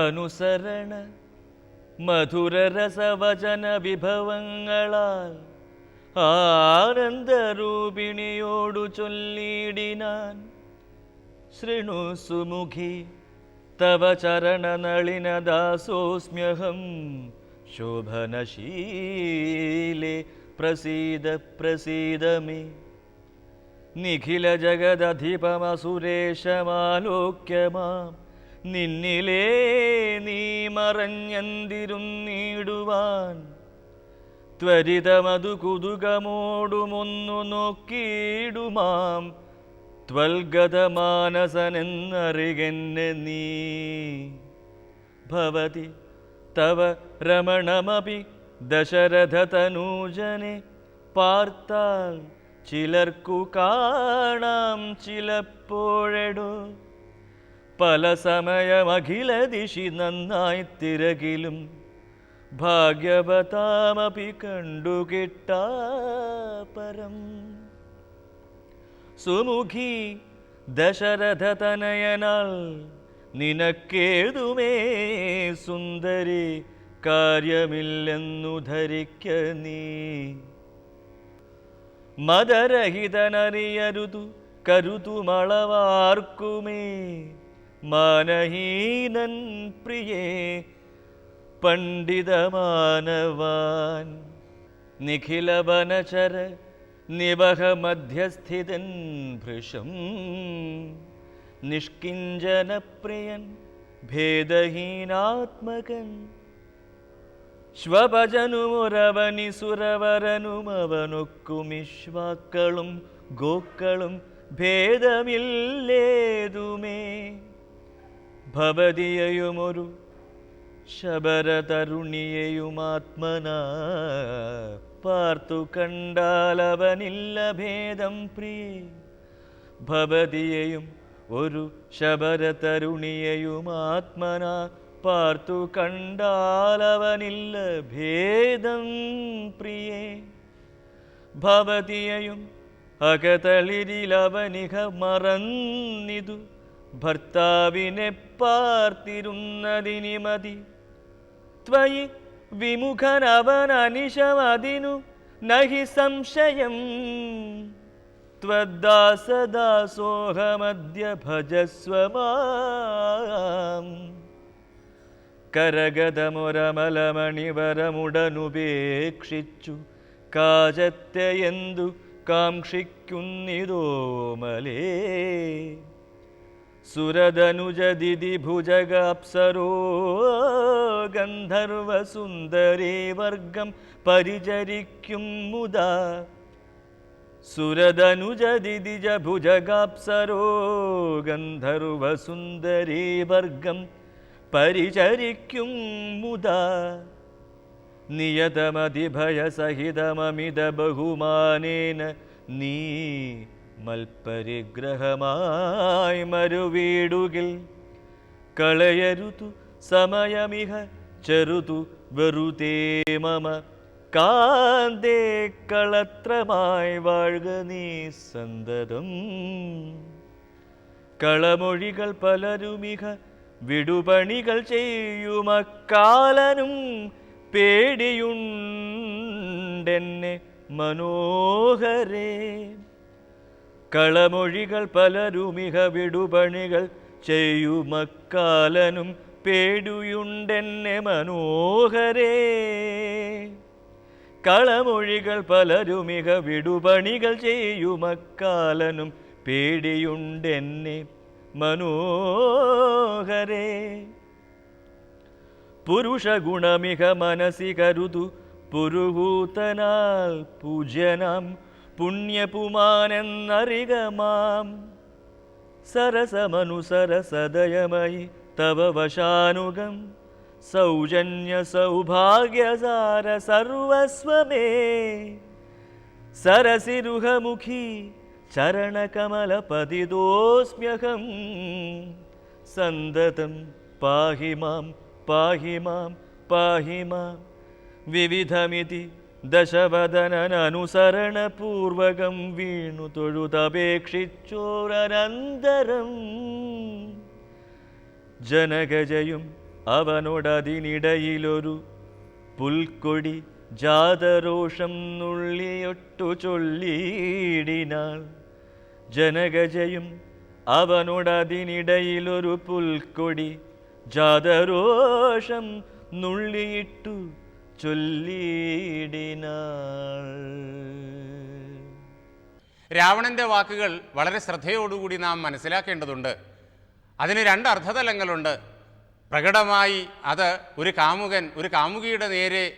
അനുസരണ മധുരരസവചന വിഭവങ്ങളാൽ ആനന്ദരൂപിണിയോടു ചൊല്ലിടിനാൻ ശൃണു സുമുഖി തവ ചരണനളിനദാസോസ്മ്യഹം ശോഭനശീലേ പ്രസീദ പ്രസീദ മേ നിഖില ജഗദധിപമസുരേഷമാലോക്യ മാം നിന്നിലേ നീ മറഞ്ഞന്തിരുന്നിടുവാൻ. ത്വരിതമതു കുതുകമോടുമൊന്നു നോക്കിയിടുമാം. ത്വൽഗതമാനസനെന്നറികെന്നെ നീ. ഭവതി തവ രമണമപി ദശരഥതനൂജനെ പാർത്താൽ ചിലർക്കു കാണാം ചിലപ്പോഴെടോ. പല സമയമഖില ദിശി നന്നായി തിരകിലും ഭാഗ്യവതാമപി കണ്ടുകിട്ടാ പരം. സുമുഖി ദശരഥതനയനാൽ നിനക്കേതുമേ സുന്ദരി കാര്യമില്ലെന്നു ധരിക്ക നീ. മദരഹിതനറിയരുതു കരുതുമളവാർക്കുമേ. മാനഹീനൻ പ്രിയേ പണ്ഡിതമാനവാൻ. നിഖിലവനചര നിവഹമധ്യസ്ഥിതൻ ഭൃശം. നിഷ്കിഞ്ചനപ്രിയൻ ഭേദഹീനാത്മകൻ. ശ്വഭജനുമുരവനി സുരവരനുമവനൊക്കുമിശ്വാക്കളും ഗോക്കളും ഭേദമില്ലേതുമേ. ഭവതിയയുമൊരു ശബരതരുണിയെയുമാത്മന. പാർത്തു കണ്ടാലവനില്ല ഭേദം പ്രിയേ ഭവതിയെയും ഒരു ശബരതരുണിയെയുമാത്മന. പാർത്തു കണ്ടാലവനില്ല ഭേദം പ്രിയേ. ഭവതിയെയും അകതളിരിലവനിക മറന്നിതു. ഭർത്താവിനെ പാർത്തിരുന്നതിനി മതി. ത്വയി വിമുഖനവനനിശമതിനു നഹി സംശയം. ത്വദ്ദാസദാസോഹമദ്യ ഭജസ്വമാം കരഗതമൊരമലമണിവരമുടനുപേക്ഷിച്ചു. കാജത്തെ എന്തു കാക്ഷിക്കുന്നിതോമലേ. സുരതനുജദിതി ഭുജഗാപ്സരോ ഗന്ധർവസുന്ദരേ വർഗം പരിചരിക്കും മുദാ. സുരതനുജദിതിജ ഭുജഗാപ്സരോ ഗന്ധർവസുന്ദരേ വർഗം പരിചരിക്കും മുദാ. നിയതമതിഭയസഹിതമമിത ബഹുമാനേന നീ മൽപരിഗ്രഹമായി മരുവീടുകിൽ കളയരുതു സമയമിഹ ചെറുതു വെറുതേ മമ. കാന്തേ കളത്രമായി വാഴുക നീ സന്തതം. കളമൊഴികൾ പലരുമിഹ വിടുപണികൾ ചെയ്യുമക്കാലനും പേടിയുണ്ടെന്നെ മനോഹരേ. കളമൊഴികൾ പലരുമിക വിടുപണികൾ ചെയ്യുമക്കാലനും പേടിയുണ്ടെന്നെ മനോഹരേ. കളമൊഴികൾ പലരുമിക വിടുപണികൾ ചെയ്യുമക്കാലനും പേടിയുണ്ടെന്നെ മനോഹരേ. പുരുഷഗുണമിക മനസി കരുതു പുരുഹൂതനാൽ പൂജ്യനാം പുണ്യപുമാനെന്നറികമാം സരസമനുസരസദയമയി തവ വശാനുഗം. സൗജന്യ സൗഭാഗ്യസാര സർവസ്വമേ. സരസിരുഹമുഖി ചരണകമലപതിദോസ്മ്യഹം സന്തതം പാഹി മാം പാഹി മാം പാഹി മാം. വിവിധമിതി ദശവദനനുസരണപൂർവകം വീണു തൊഴുതപേക്ഷിച്ചോരനന്തരം. ജനകജയും അവനോടതിനിടയിലൊരു പുൽക്കൊടി ജാതരോഷം നുള്ളിയൊട്ടു ചൊല്ലിയിടിനാൾ. ജനകജയും അവനോടതിനിടയിലൊരു പുൽക്കൊടി ജാതരോഷം നുള്ളിയിട്ടു ചൊല്ലിയിടിനാൾ. രാവണന്റെ വാക്കുകൾ വളരെ ശ്രദ്ധയോടുകൂടി നാം മനസ്സിലാക്കേണ്ടതുണ്ട്. അതിന് രണ്ട് അർത്ഥതലങ്ങളുണ്ട് പ്രകടമായി അത് ഒരു കാമുകൻ ഒരു കാമുകിയുടെ നേരെ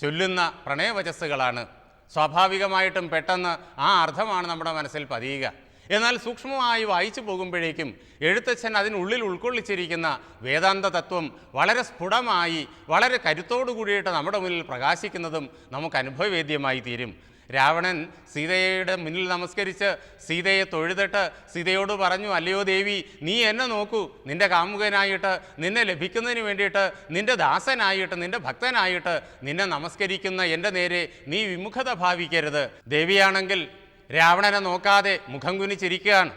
ചൊല്ലുന്ന പ്രണയവചസ്സുകളാണ്. സ്വാഭാവികമായിട്ടും പെട്ടെന്ന് ആ അർത്ഥമാണ് നമ്മുടെ മനസ്സിൽ പതിയുക. എന്നാൽ സൂക്ഷ്മമായി വായിച്ചു പോകുമ്പോഴേക്കും എഴുത്തച്ഛൻ അതിനുള്ളിൽ ഉൾക്കൊള്ളിച്ചിരിക്കുന്ന വേദാന്ത തത്വം വളരെ സ്ഫുടമായി വളരെ കരുത്തോടു കൂടിയിട്ട് നമ്മുടെ മുന്നിൽ പ്രകാശിക്കുന്നതും നമുക്ക് അനുഭവവേദ്യമായി തീരും. രാവണൻ സീതയുടെ മുന്നിൽ നമസ്കരിച്ച് സീതയെ തൊഴുതിട്ട് സീതയോട് പറഞ്ഞു അല്ലയോ ദേവി നീ എന്നെ നോക്കൂ. നിന്റെ കാമുകനായിട്ട് നിന്നെ ലഭിക്കുന്നതിന് വേണ്ടിയിട്ട് നിന്റെ ദാസനായിട്ട് നിന്റെ ഭക്തനായിട്ട് നിന്നെ നമസ്കരിക്കുന്ന എന്റെ നേരെ നീ വിമുഖത ഭാവിക്കരുത്. ദേവിയാണെങ്കിൽ രാവണനെ നോക്കാതെ മുഖം കുനിച്ചിരിക്കുകയാണ്.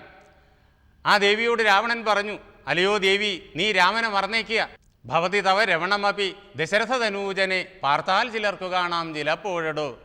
ആ ദേവിയോട് രാവണൻ പറഞ്ഞു അലയോ ദേവി നീ രാമനെ മറന്നേക്കുക. ഭവതി തവ രവണമപി ദശരഥ തനൂജനെ പാർത്താൽ ചിലർക്കു കാണാം ചിലപ്പോഴടോ.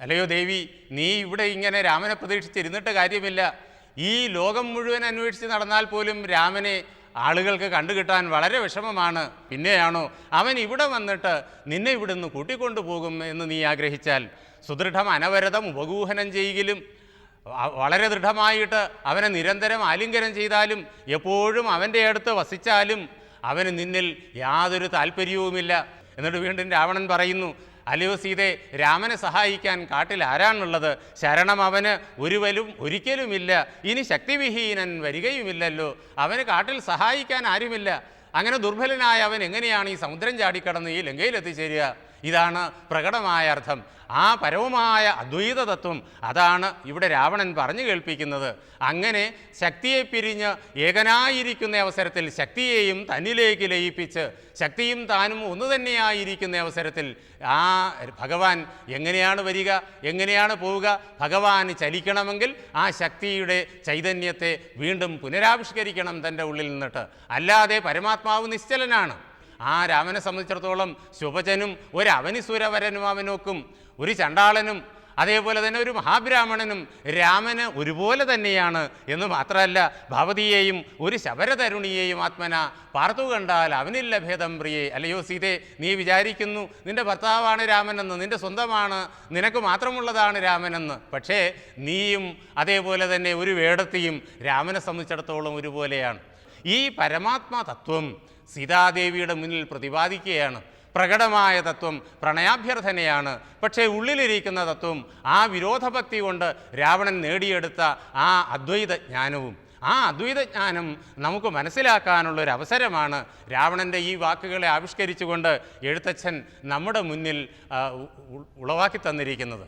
അലയോ ദേവി നീ ഇവിടെ ഇങ്ങനെ രാമനെ പ്രതീക്ഷിച്ചിരുന്നിട്ട് കാര്യമില്ല. ഈ ലോകം മുഴുവൻ അന്വേഷിച്ച് നടന്നാൽ പോലും രാമനെ ആളുകൾക്ക് കണ്ടുകിട്ടാൻ വളരെ വിഷമമാണ്. പിന്നെയാണോ അവൻ ഇവിടെ വന്നിട്ട് നിന്നെ ഇവിടുന്ന് കൂട്ടിക്കൊണ്ടുപോകും എന്ന് നീ ആഗ്രഹിച്ചാൽ. സുദൃഢം അനവരതം ഉപഗൂഹനം ചെയ്യലും വ- വളരെ ദൃഢമായിട്ട് അവനെ നിരന്തരം ആലിംഗനം ചെയ്താലും എപ്പോഴും അവന്റെ അടുത്ത് വസിച്ചാലും അവന് നിന്നിൽ യാതൊരു താല്പര്യവുമില്ല. എന്നിട്ട് വീണ്ടും രാവണൻ പറയുന്നു അലിയോ സീതെ രാമനെ സഹായിക്കാൻ കാട്ടിൽ ആരാണുള്ളത്? ശരണം അവന് ഒരുവലും ഒരിക്കലുമില്ല. ഇനി ശക്തിവിഹീനൻ വരികയുമില്ലല്ലോ. അവന് കാട്ടിൽ സഹായിക്കാൻ ആരുമില്ല. അങ്ങനെ ദുർബലനായ അവൻ എങ്ങനെയാണ് ഈ സമുദ്രം ചാടിക്കടന്ന് ഈ ലങ്കയിൽ എത്തിച്ചേരുക ഇതാണ് പ്രകടമായ അർത്ഥം. ആ പരവുമായ അദ്വൈത തത്വം അതാണ് ഇവിടെ രാവണൻ പറഞ്ഞു കേൾപ്പിക്കുന്നത്. അങ്ങനെ ശക്തിയെ പിരിഞ്ഞ് ഏകനായിരിക്കുന്ന അവസരത്തിൽ ശക്തിയെയും തന്നിലേക്ക് ലയിപ്പിച്ച് ശക്തിയും താനും ഒന്നു തന്നെയായിരിക്കുന്ന അവസരത്തിൽ ആ ഭഗവാൻ എങ്ങനെയാണ് വരിക എങ്ങനെയാണ് പോവുക? ഭഗവാൻ ചലിക്കണമെങ്കിൽ ആ ശക്തിയുടെ ചൈതന്യത്തെ വീണ്ടും പുനരാവിഷ്കരിക്കണം തന്റെ ഉള്ളിൽ നിന്നിട്ട്. അല്ലാതെ പരമാത്മാവ് നിശ്ചലനാണ്. ആ രാമനെ സംബന്ധിച്ചിടത്തോളം ശുഭജനും ഒരു അവനിസൂരവരനും അവനോക്കും ഒരു ചണ്ടാളനും അതേപോലെ തന്നെ ഒരു മഹാബ്രാഹ്മണനും രാമന് ഒരുപോലെ തന്നെയാണ്. എന്ന് മാത്രമല്ല ഭവതിയെയും ഒരു ശബരതരുണിയെയും ആത്മന പാർത്തു കണ്ടാൽ അവനില്ല ഭേദം പ്രിയെ. അല്ലയോ സീതേ നീ വിചാരിക്കുന്നു നിന്റെ ഭർത്താവാണ് രാമനെന്ന് നിന്റെ സ്വന്തമാണ് നിനക്ക് മാത്രമുള്ളതാണ് രാമനെന്ന്. പക്ഷേ നീയും അതേപോലെ തന്നെ ഒരു വേടത്തെയും രാമനെ സംബന്ധിച്ചിടത്തോളം ഒരുപോലെയാണ്. ഈ പരമാത്മാ തത്വം സീതാദേവിയുടെ മുന്നിൽ പ്രതിപാദിക്കുകയാണ്. പ്രകടമായ തത്വം പ്രണയാഭ്യർത്ഥനയാണ്. പക്ഷേ ഉള്ളിലിരിക്കുന്ന തത്വം ആ വിരോധഭക്തി കൊണ്ട് രാവണൻ നേടിയെടുത്ത ആ അദ്വൈത ജ്ഞാനവും ആ അദ്വൈതജ്ഞാനം നമുക്ക് മനസ്സിലാക്കാനുള്ള ഒരു അവസരമാണ് രാവണന്റെ ഈ വാക്കുകളെ ആവിഷ്കരിച്ചുകൊണ്ട് എഴുത്തച്ഛൻ നമ്മുടെ മുന്നിൽ ഉളവാക്കി തന്നിരിക്കുന്നത്.